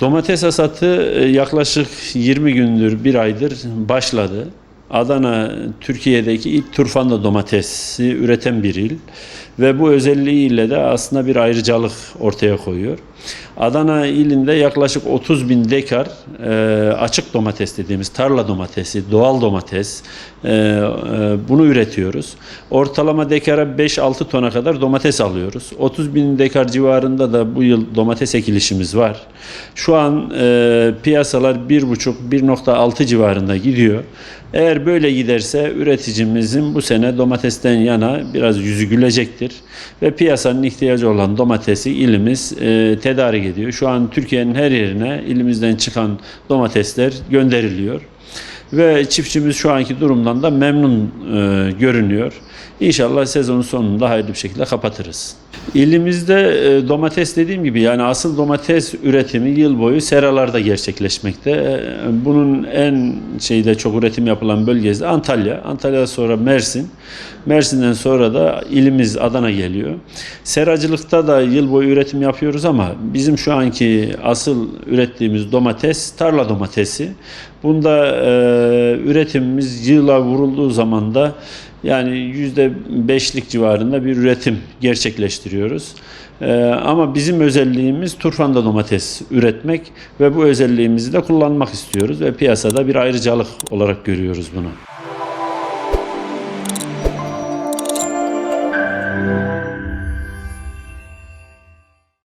Domates hasatı e, yaklaşık 20 gündür, bir aydır başladı. Adana Türkiye'deki ilk turfanda domatesi üreten bir il ve bu özelliğiyle de aslında bir ayrıcalık ortaya koyuyor. Adana ilinde yaklaşık 30 bin dekar e, açık domates dediğimiz tarla domatesi, doğal domates e, e, bunu üretiyoruz. Ortalama dekara 5-6 tona kadar domates alıyoruz. 30 bin dekar civarında da bu yıl domates ekilişimiz var. Şu an e, piyasalar 1,5-1,6 civarında gidiyor. Eğer böyle giderse üreticimizin bu sene domatesten yana biraz yüzü gülecektir. Ve piyasanın ihtiyacı olan domatesi ilimiz e, tedarik ediyor. Şu an Türkiye'nin her yerine ilimizden çıkan domatesler gönderiliyor. Ve çiftçimiz şu anki durumdan da memnun e, görünüyor. İnşallah sezonun sonunda hayırlı bir şekilde kapatırız. İlimizde e, domates dediğim gibi yani asıl domates üretimi yıl boyu seralarda gerçekleşmekte. E, Bunun en şeyde çok üretim yapılan bölgesi Antalya. Antalya'dan sonra Mersin. Mersin'den sonra da ilimiz Adana geliyor. Seracılıkta da yıl boyu üretim yapıyoruz ama bizim şu anki asıl ürettiğimiz domates tarla domatesi. Bunda e, üretimimiz yıla vurulduğu zaman da yani yüzde beşlik civarında bir üretim gerçekleştiriyoruz. Ee, ama bizim özelliğimiz turfanda domates üretmek ve bu özelliğimizi de kullanmak istiyoruz ve piyasada bir ayrıcalık olarak görüyoruz bunu.